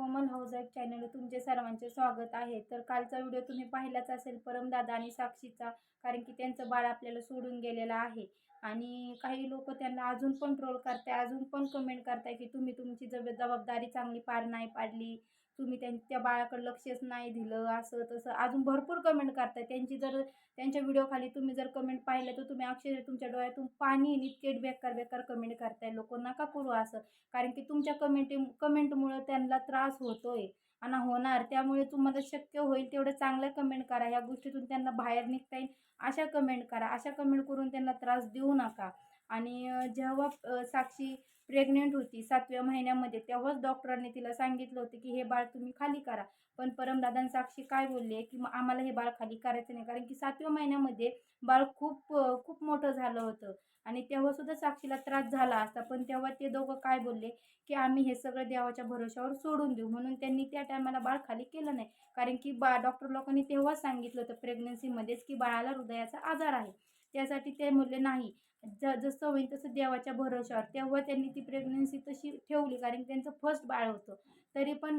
कोमल house wife channel तुमचे सर्वांचे स्वागत आहे. तर कालचा व्हिडिओ तुम्ही पाहिलाच असेल परमदादा आणि साक्षीचा कारण की त्यांचं बाळ आपल्याला सोडून गेलेलं आहे. आणि काही लोक त्यांना अजून पण ट्रोल करताय अजून पण कमेंट करताय की तुम्ही तुमची जब जबाबदारी चांगली पार नाही पाडली. तुम्ही त्यां त्या बाळाकडे लक्षच नाही दिलं असं तसं. अजून भरपूर कमेंट करतात त्यांची जर त्यांच्या व्हिडिओखाली तुम्ही जर कमेंट पाहिलं तर तुम्ही अक्षरशः तुमच्या डोळ्यातून पाणी नितकेट बेकार बेकार कमेंट करताय. लोक नका करू असं. कारण की तुमच्या कमेंट कमेंटमुळं त्यांना त्रास होतोय आणि होणार. त्यामुळे तुम्हाला शक्य होईल तेवढं चांगलं कमेंट करा. या गोष्टीतून त्यांना बाहेर निघता येईल. अशा कमेंट करा. अशा कमेंट करून त्यांना त्रास देऊ नका. आणि जेव्हा साक्षी प्रेग्नेंट होती सातव्या महिन्यामध्ये तेव्हाच डॉक्टरांनी तिला सांगितलं होतं की हे बाळ तुम्ही खाली करा. पण परमदादान साक्षी काय बोलले की मग आम्हाला हे बाळ खाली करायचं नाही. कारण की सातव्या महिन्यामध्ये बाळ खूप खूप मोठं झालं होतं. आणि तेव्हासुद्धा साक्षीला त्रास झाला असता. पण तेव्हा ते दोघं काय बोलले की आम्ही हे सगळं देवाच्या भरोशावर सोडून देऊ. म्हणून त्यांनी त्या टायमाला बाळ खाली केलं नाही. कारण की बा डॉक्टर लोकांनी तेव्हाच सांगितलं होतं प्रेग्नन्सीमध्येच की बाळाला हृदयाचा आजार आहे. त्यासाठी ते म्हणले नाही ज जसं होईल तसं देवाच्या भरोशावर तेव्हा त्यांनी ती प्रेग्नन्सी तशी ठेवली कारण त्यांचं फर्स्ट बाळ होतं. तरी पण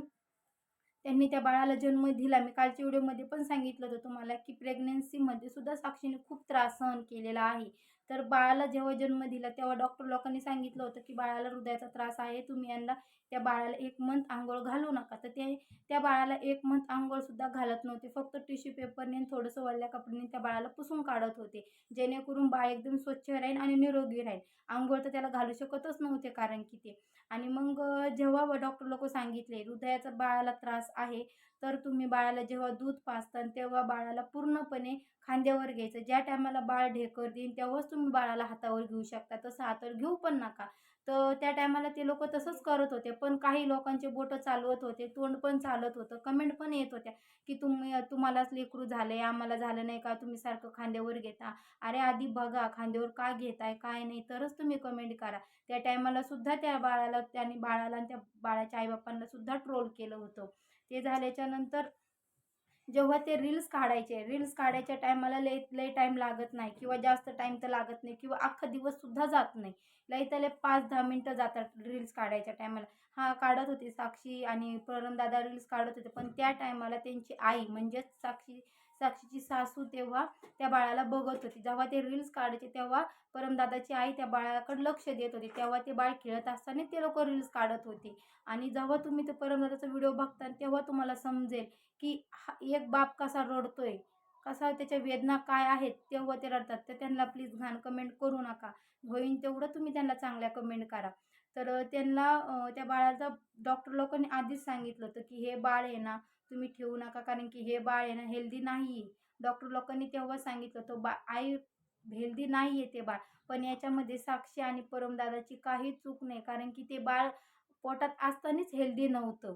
त्यांनी त्या बाळाला जन्म दिला. मी कालच्या व्हिडिओमध्ये पण सांगितलं होतं तुम्हाला की प्रेग्नेन्सीमध्ये सुद्धा साक्षीने खूप त्रास सहन केलेला आहे. तर बाळाला जेव्हा जन्म दिला तेव्हा डॉक्टर लोकांनी सांगितलं होतं की बाळाला हृदयाचा त्रास आहे तुम्ही यांना त्या बाळाला एक मंथ आंघोळ घालू नका. तर ते त्या बाळाला एक मंथ आंघोळसुद्धा घालत नव्हते. फक्त टिश्यू पेपरने थोडंसं वल्ल्या कपड्याने त्या बाळाला पुसून काढत होते. जेणेकरून बाळ एकदम स्वच्छ राहील आणि निरोगी राहील आंघोळ तर त्याला घालू शकतच नव्हते कारण की ते. आणि मग जेव्हा डॉक्टर लोक सांगितले हृदयाचा बाळाला त्रास आहे तर तुम्ही बाळाला जेव्हा दूध पाजता तेव्हा बाळाला पूर्णपणे खांद्यावर घ्यायचं. ज्या टायमाला बाळ ढेकर देईन तेव्हाच तुम्ही तुम्ही बाळाला हातावर घेऊ शकता तसं हातावर घेऊ पण नका. तर त्या टायमाला ते लोक तसंच करत होते पण काही लोकांचे बोटं चालवत होते तोंड पण चालत होतं कमेंट पण येत होत्या की तुम्ही तुम्हालाच लेकरू झाले आम्हाला झालं नाही का तुम्ही सारखं खांद्यावर घेता? अरे आधी बघा खांद्यावर का घेताय काय नाही तरच तुम्ही कमेंट करा. त्या टायमाला सुद्धा त्या बाळाला त्याने बाळाला आणि त्या बाळाच्या आईबापांना सुद्धा ट्रोल केलं होतं. ते झाल्याच्यानंतर जेव्हा ते रील्स काढायचे रील्स काढायच्या टायमाला लय लय टाईम लागत नाही किंवा जास्त टाईम तर लागत नाही किंवा अख्खा दिवससुद्धा जात नाही. लय त्याला पाच दहा मिनटं जातात रील्स काढायच्या टायमाला हा काढत होती साक्षी आणि परमदादा रील्स काढत होते पण त्या टायमाला त्यांची आई म्हणजेच साक्षी साक्षीची सासू तेव्हा त्या बाळाला बघत होती. जेव्हा ते रील्स काढायचे तेव्हा परमदादाची आई त्या बाळाकडे लक्ष देत होती. तेव्हा ते बाळ खेळत असताना ते लोक रील्स काढत होते. आणि जेव्हा तुम्ही ते परमदादाचा व्हिडिओ बघता तेव्हा तुम्हाला समजेल की हा एक बाप कसा रडतोय कसा त्याच्या वेदना काय आहेत तेव्हा ते रडतात. तर त्यांना प्लीज घाण कमेंट करू नका. होईन तेवढं तुम्ही त्यांना चांगल्या कमेंट करा. तर त्यांना त्या बाळाचा डॉक्टर लोकांनी आधीच सांगितलं होतं की हे बाळ आहे ना तुम्ही ठेवू नका कारण की हे बाळ आहे ना हेल्दी नाही डॉक्टर लोकांनी तेव्हा सांगितलं होतं बा आई हेल्दी नाही आहे ते बाळ पण याच्यामध्ये साक्षी आणि परमदादाची काही चूक नाही कारण की ते बाळ पोटात असतानाच हेल्दी नव्हतं.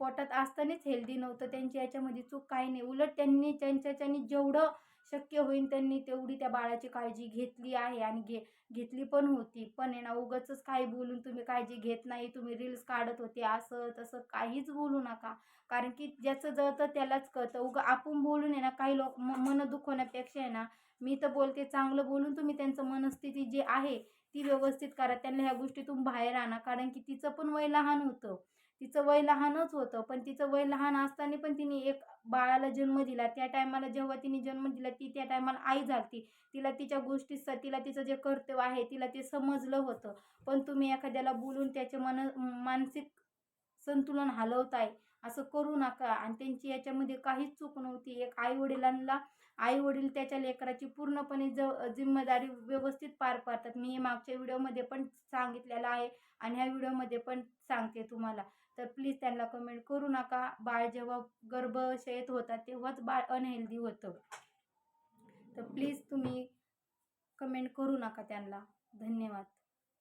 पोटात असतानाच हेल्दी नव्हतं त्यांची याच्यामध्ये चूक काही नाही. उलट त्यांनी त्यांच्याच्यानी जेवढं शक्य होईल त्यांनी तेवढी त्या बाळाची काळजी घेतली आहे आणि घे घेतली पण होती. पण आहे ना उगाचच काही बोलून तुम्ही काळजी घेत नाही तुम्ही रील्स काढत होते असं तसं काहीच बोलू नका. कारण की ज्याचं जळतं त्यालाच कळतं. उगं आपण बोलून आहे ना काही लोक म मन दुखवण्यापेक्षा आहे ना मी तर बोलते चांगलं बोलून तुम्ही त्यांचं मनस्थिती जी आहे ती व्यवस्थित करा. त्यांना ह्या गोष्टीतून बाहेर आणा. कारण की तिचं पण वय लहान होतं. तिचं वय लहानच होतं पण तिचं वय लहान असताना पण तिने एक बाळाला जन्म दिला. त्या टायमाला जेव्हा तिने जन्म दिला ती त्या टायमाला आई झालती. तिला तिच्या गोष्टीच तिला तिचं जे कर्तव्य आहे तिला ते समजलं होतं. पण तुम्ही एखाद्याला बोलून त्याचे मन मानसिक संतुलन हलवताय असं करू नका. आणि त्यांची याच्यामध्ये काहीच चूक नव्हती. एक आई वडिलांना आई वडील त्याच्या लेकराची पूर्णपणे ज जिम्मेदारी व्यवस्थित पार पाडतात. मी हे मागच्या व्हिडिओमध्ये पण सांगितलेलं आहे आणि ह्या व्हिडिओमध्ये पण सांगते तुम्हाला. तर प्लीज त्यांना कमेंट करू नका. बाळ जेव्हा गर्भशयत होतात तेव्हाच बाळ अनहेल्दी होतं. तर प्लीज तुम्ही कमेंट करू नका त्यांना. धन्यवाद.